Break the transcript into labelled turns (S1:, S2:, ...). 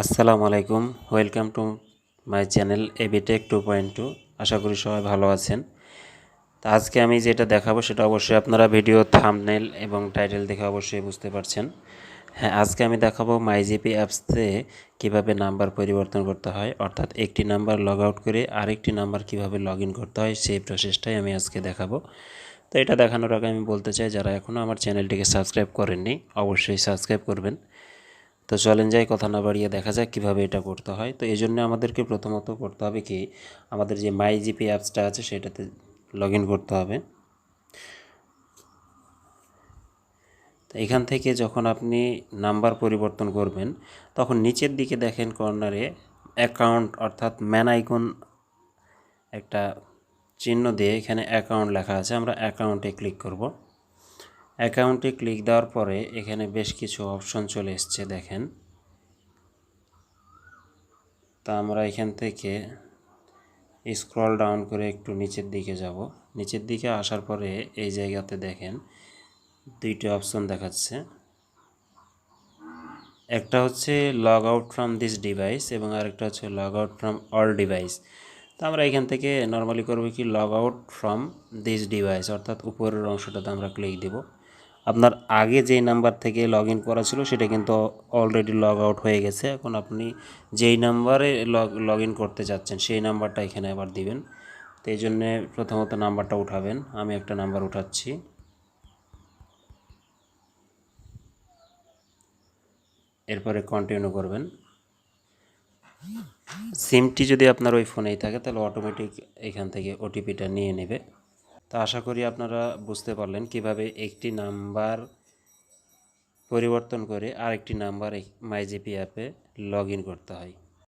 S1: আসসালামু আলাইকুম, welcome to my channel ABTech two point two, আশা করি সবাই ভালো আছেন। তো আজকে আমি যেটা দেখাবো সেটা অবশ্যই আপনারা ভিডিও থামনেল এবং টাইটেল দেখে অবশ্যই বুঝতে পারছেন। হ্যাঁ আজকে আমি দেখাবো মাইজিপি অ্যাপসে কীভাবে নাম্বার পরিবর্তন করতে হয়, অর্থাৎ একটি নাম্বার লগ আউট করে আরেকটি নাম্বার কীভাবে লগ করতে হয়, সেই প্রসেসটাই আমি আজকে দেখাবো। তো এটা দেখানোর আগে আমি বলতে চাই, যারা এখনও আমার চ্যানেলটিকে সাবস্ক্রাইব করেননি, অবশ্যই সাবস্ক্রাইব করবেন। তো চলেন যাই, কথা না বাড়িয়ে দেখা যাক কীভাবে এটা করতে হয়। তো এই জন্য আমাদেরকে প্রথমত করতে হবে কি, আমাদের যে মাই জিপি অ্যাপসটা আছে সেটাতে লগ করতে হবে। তো এখান থেকে যখন আপনি নাম্বার পরিবর্তন করবেন, তখন নিচের দিকে দেখেন কর্নারে অ্যাকাউন্ট অর্থাৎ ম্যান আইকন একটা চিহ্ন দিয়ে এখানে অ্যাকাউন্ট লেখা আছে। আমরা অ্যাকাউন্টে ক্লিক করব। অ্যাকাউন্টে ক্লিক দেওয়ার পরে এখানে বেশ কিছু অপশন চলে এসছে, দেখেন। তা আমরা এখান থেকে স্ক্রল ডাউন করে একটু নিচের দিকে যাব। নিচের দিকে আসার পরে এই জায়গাতে দেখেন দুইটি অপশন দেখাচ্ছে। একটা হচ্ছে log out from this device এবং আরেকটা হচ্ছে log out from all device. তো আমরা এখান থেকে নর্মালি করব কি, log out from this device, অর্থাৎ উপরের অংশটাতে আমরা ক্লিক দেবো। আপনার আগে যেই নাম্বার থেকে লগ ইন করা ছিল, সেটা কিন্তু অলরেডি লগ আউট হয়ে গেছে। এখন আপনি যেই নাম্বারে লগ লগ ইন করতে চাচ্ছেন সেই নাম্বারটা এখানে আবার দিবেন। তো এই জন্যে প্রথমত নাম্বারটা উঠাবেন। আমি একটা নাম্বার উঠাচ্ছি। এরপরে কন্টিনিউ করবেন। সিমটি যদি আপনার ওই ফোনেই থাকে, তাহলে অটোমেটিক এখান থেকে ওটিপিটা নিয়ে নেবে। তো আশা করি আপনারা বুঝতে পারলেন কীভাবে একটি নাম্বার পরিবর্তন করে আরেকটি নাম্বার মাইজিপি অ্যাপে লগ করতে হয়।